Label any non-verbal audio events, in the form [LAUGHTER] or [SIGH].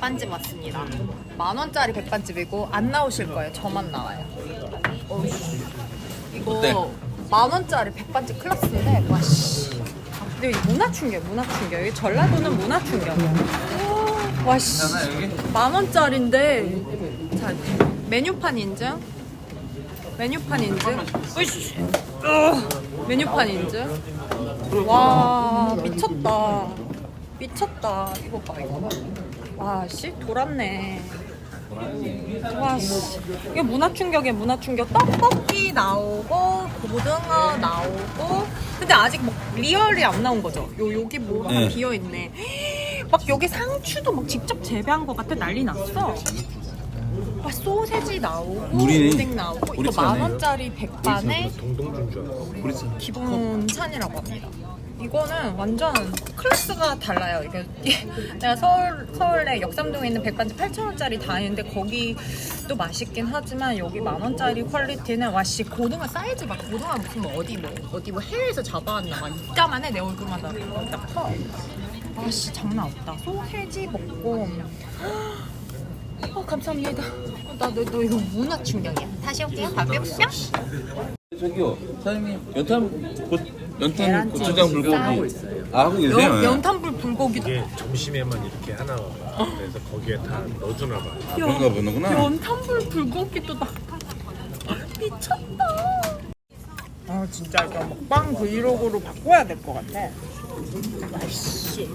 백반집 왔습니다. 만 원짜리 백반집이고 안 나오실 거예요. 저만 나와요. 이거? 만 원짜리 백반집 클래스인데 와 씨. 근데 이게 문화 충격, 문화 충격. 여기 전라도는 문화 충격이야. 와씨. 괜찮아 여기? 만 원짜리인데 자 메뉴판 인증 메뉴판 인증 으이씨 으, 메뉴판 인증 와 미쳤다 미쳤다 이거 봐 이거 와 씨 돌았네 와 씨 이게 문화 충격에 문화 충격 떡볶이 나오고 고등어 나오고 근데 아직 뭐 리얼이 안 나온 거죠 요 여기 뭐가 네. 비어 있네 막 여기 상추도 막 직접 재배한 것 같아 난리 났어 와 소세지 나오고 우리네. 오뎅 나오고 우리 이거 만 차네. 원짜리 백반에 동동준 줄 알았어. 우리 집 기본 찬이라고 합니다. 이거는 완전 클래스가 달라요. 이게 [LAUGHS] 내가 서울 서울에 역삼동에 있는 백반집 8,000원짜리 다니는데 거기도 맛있긴 하지만 여기 만 원짜리 퀄리티는 와씨 고등어 사이즈 막 고등어 무슨 뭐 어디 뭐 어디 뭐 해외에서 잡아왔나 막 이따만해 내 얼굴만 딱 커. 와씨 장난 없다. 소세지 먹고. 어 감사합니다. 나너 너 이거 문화 충격이야. 다시 올게요. 밥뿅 저기요 사장님 연탄 고, 연탄 고추장 불고기 아 하고 계세요? 연, 연탄불 불고기도 이게 점심에만 이렇게 하나 와. 그래서 거기에 다 넣어주나 봐. 아, 그런가 보는구나 연탄불 불고기도 나 미쳤다. 아 진짜 이거 먹방 브이로그로 바꿔야 될 것 같아. 아이씨.